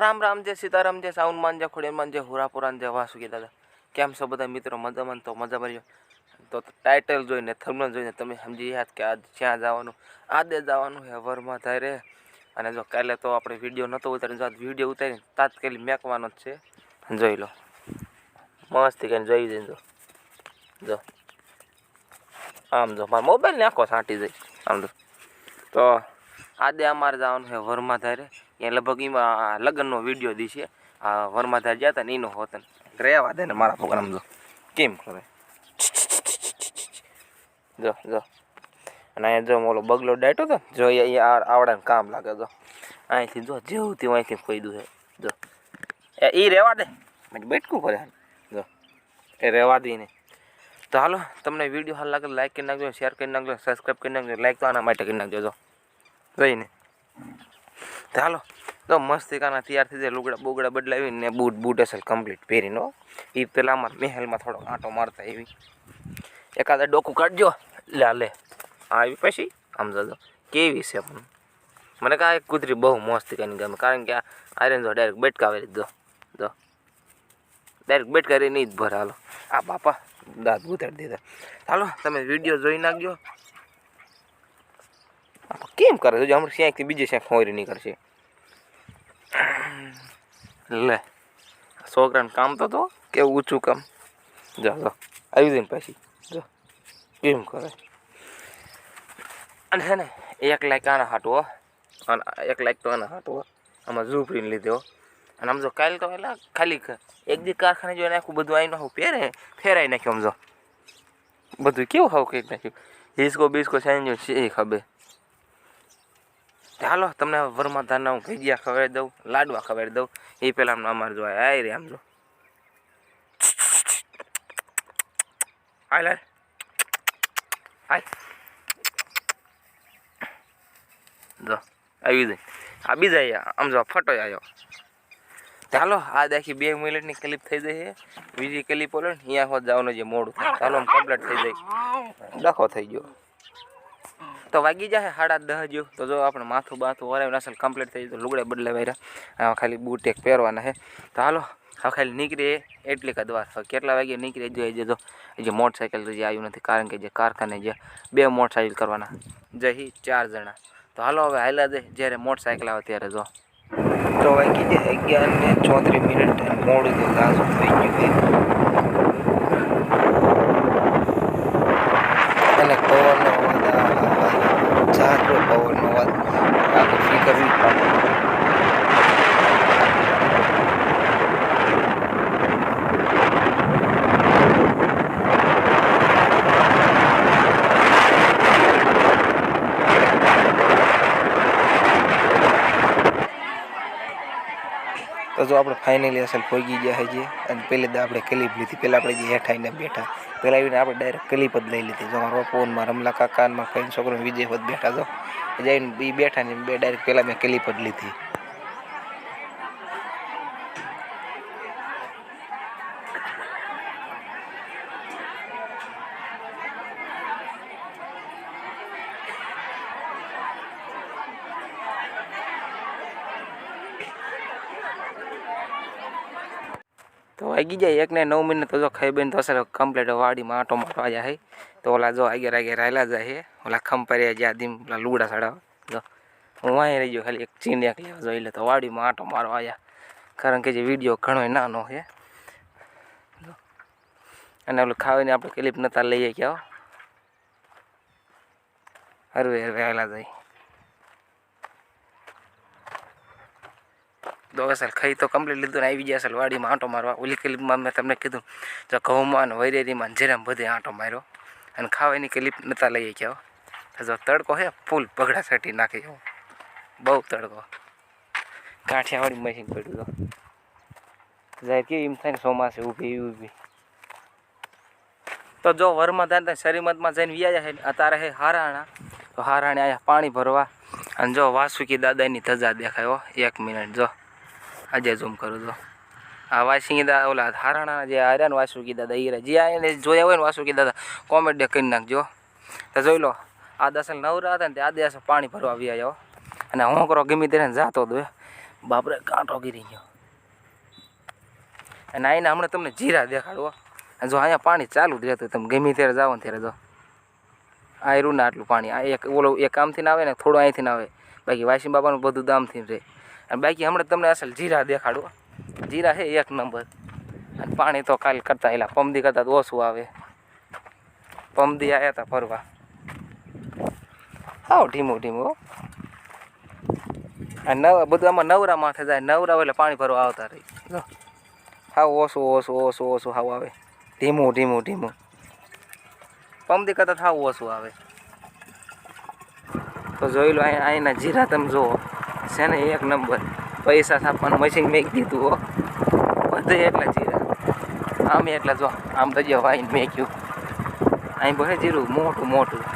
રામ રામ જય સીતારામ, જય સાઉન માન, જય ખોડિયાર જય હુરાપુરાન જય વાસુકી દાદા કેમ છો બધા મિત્રો? મજામાં તો મજા ભર્યો તો ટાઇટલ જોઈને થર્મલ જોઈને તમે સમજી ગયા કે આજ ક્યાં જવાનું? આજે જવાનું છે વરમાં થાય અને જો કાલે તો આપણે વીડિયો નહોતો ઉતારીને જો આજ વીડિયો ઉતારીને તાત્કાલિક મેકવાનો જ છે. જોઈ લો. મસ્તી કરીને જોઈ જઈને જો. જો. આમ જો, મારા મોબાઈલ ને આખો છાંટી જાય આમ જો. તો આજે અમારે જવાનું છે વર્માધારે એ લગભગ એમાં લગ્નનો વીડિયો દીશે આ વર્માધાર ગયા હતા ને એનો હોત રહેવા દે ને મારા પ્રોગ્રામ જો. કેમ કરે? જો જો. અને અહીંયા જો ઓલો બગલો ડાયટો હતો જો એ આવડાને કામ લાગે જો. અહીંથી જો, જેવું તેવું અહીંથી ખોઈદું છે. જો. એ એ રહેવા દે. બેઠકું કરે જો. એ રહેવા દે ને તો હાલો, તમને વીડિયો હાલ લાગે લાઈક કરી નાખજો શેર કરી નાખજો સબસ્ક્રાઈબ કરી નાખજો લાઈક તો આના માટે કરી નાખજો, જો. રહીને તો તો મસ્તી કાના તૈયાર લુગડા બોગડા બદલાવીને બૂટ બૂટ અસલ કમ્પ્લીટ પહેરીને એ પેલા અમારા મહેલમાં થોડો આંટો મારતા એવી એકાદા ડોકું કાઢજો. લે લે. આવી પછી આમ જજો. કેવી છે પણ? મને કાંઈ કૂતરી બહુ મસ્તી કરીને ગમે. કારણ કે આ આર્યન જો ડાયરેક્ટ બેટકાવી લીધો. જો. ડાયરેક્ટ બેટકાવી નહીં જ ભર. હાલો. આ બાપા દાંત ગુતાડી દીધા. હાલો, તમે વીડિયો જોઈ નાખજો. કેમ કરે? છે હમણાં ક્યાંકથી બીજે ક્યાંક ખોરી નીકળશે. લે, છોકરાને કામ તો તો, કેવું ઊંચું કામ? જો આવી જઈને પછી, જો, કેમ કરે? અને હે ને, એક લાખ આના હાટવો અને એક લાખ તો આના હાટવો આમાં ઝૂંપડીને લીધો, હો. અને આમ જો કાલ તો એટલે ખાલી એક દી કારખાને જોઈને આખું બધું આવીને આખું પહેરે, ફેરાઈ નાખ્યું આમ જો. બધું કેવું હાવ કંઈક નાખ્યું? હિસકો બિસ્કો સાંજો છે ખબર. હાલો, તમને વરમાં ધાના હું ભજીયા ખવડાવી દઉં, લાડવા ખવડાવી દઉં. એ પહેલાં અમારે જોવા આય રે આમ જો. હાલ હાલ જો, આવી જાય. આ બીજા આમ જો ફટો આવ્યો ચાલો આ દેખી બે મિનિટની ક્લિપ થઈ જાય છે બીજી ક્લિપ ઓલો ને, અહીંયા હોત જવાનું જે મોડું. થાય ચાલો કમ્પ્લીટ થઈ જાય. ડખો થઈ ગયો. તો વાગી જાય સાડા દસ જેવું તો જો આપણે માથું બાથું વરાવીને અસલ કમ્પ્લીટ થઈ જાય તો લુગડા બદલાવા રહ્યા ખાલી બૂટ એક પહેરવાના છે તો હાલો, હવે ખાલી નીકળીએ એટલી કદ વાર કેટલા વાગે નીકળી જોઈએ જે તો જે મોટરસાઇકલ જે આવ્યું નથી, કારણ કે જે કારખાને જે બે મોટરસાઇકલ કરવાના. જઈ ચાર જણા. તો હાલો, હવે હાલા દે જ્યારે મોટરસાઇકલ આવે ત્યારે જો. તો વાગી જાય અગિયાર ને ચોત્રીસ મિનિટ મોડું તો ગાજું થઈ ગયું અને પવનનો અવાજ જાજો પવનનો અવાજ આખું ફિકર નહીં પડે તો જો આપણે ફાઇનલી અસલ ભોગી ગયા હજી અને પહેલી તો આપણે ક્લિપ લીધી. પહેલાં આપણે જે હેઠાઈને બેઠા, પહેલાં આવીને આપણે ડાયરેક્ટ ક્લિપ જ લઈ લીધી. જો મારા ફોનમાં રમલા કાકાનમાં કઈ છોકરો વિજય હોત બેઠા તો જઈને એ બેઠા ને બે ડાયરેક્ટ પહેલાં મેં ક્લિપ જ લીધી. તો વાગી જાય એક ને નવ મિનિટ તો જો ખાઈ બેન તો અસર કમ્પ્લીટ વાડીમાં આટો મારવા જાય તો ઓલા જો આગેર આગેર હાલ્યા જાય ઓલા ખંપરે જ્યાં દીમ ઓલા લુગડા ચડાવે જો, હું અહીં રહી ગયો ખાલી એક ચીંડિયા લેવા જોઈ લે તો વાડીમાં આટો મારવા આવ્યા કારણ કે જે વીડિયો ઘણો નાનો છે. અને ઓલું ખાવીને આપણે ક્લિપ નતા લઈએ ક્યાં હરવે હરવે આવેલા જાય. તો અસલ ખાઈ તો કમ્પ્લીટ લીધું ને આવી ગયા અસલ વાડીમાં આંટો મારવા. ઓલી ક્લિપમાં મેં તમને કીધું, જો ઘઉંમાં ને વૈરેરીમાં જેરામ બધે આંટો માર્યો. અને ખાવાની ક્લિપ નતા લઈ ગયો જો તડકો હે, ફૂલ પગડા છાંટી નાખી ગયો બહુ તડકો. કાઠિયાવાડી મશીન પડ્યું તો. જાય કે એમ થાય ને ચોમાસે ઊભી ઊભી. તો જો વરમાં થાય શરીમતમાં જઈને વ્યાજા છે અત્યારે હે હારાણા. તો હારાણે આયા પાણી ભરવા. અને જો વાસુકી દાદાની ધજા દેખાયો એક મિનિટ જો. આજે ઝૂમ કરું તો આ વાસી કીધા, ઓલા હારાણા જે આર્યા ને વાસુ કીધા હતા ઈરા જે આને જોયા હોય ને વાસુ કીધા હતા કોમેન્ટ કરી નાખજો. તો જોઈ લો, આ દસલ નવરા હતા ને તે આ દસ પાણી ભરવા આવી આવ્યો અને હું કરો, ગમે તેને જાતો હતો બાપરે કાંટો ગીરી ગયો. અને આઈને હમણાં તમને જીરા દેખાડવો જો અહીંયા પાણી ચાલુ જ રહેતું તમે ગમે ત્યારે જાઓ ને ત્યારે જો. આ રૂ ને આટલું પાણી. આ એક ઓલો એક કામથી ના આવે ને થોડું અહીંથી ના આવે. બાકી વાસી બાબાનું બધું દામથી રહે. અને બાકી હમણાં તમને અસલ જીરા દેખાડું જીરા છે એક નંબર. અને પાણી તો કાલ કરતાં એલા પમદી કરતાં ઓછું આવે. પમદી આવ્યા હતા ફરવા. હાવ ઢીમું ઢીમું અને નવ, બધું આમાં નવરા માથે જાય, નવરા એટલે પાણી ભરવા આવતા રહી. જો. હાવ ઓછું ઓછું ઓછું ઓછું હાવ આવે. ધીમું ધીમું ધીમું પમદી કરતાં હાવ ઓછું આવે. તો જોઈ લો અહીંયા અહીંના જીરા તમે જુઓ. છે ને, એક નંબર. પૈસા છાપવાનું મશીન મેં દીધું હો. બધે એટલા જીરા આમ એટલા જો, આમ તો જે મેં કહ્યું અહીં ભલે જીરું, મોટું મોટું.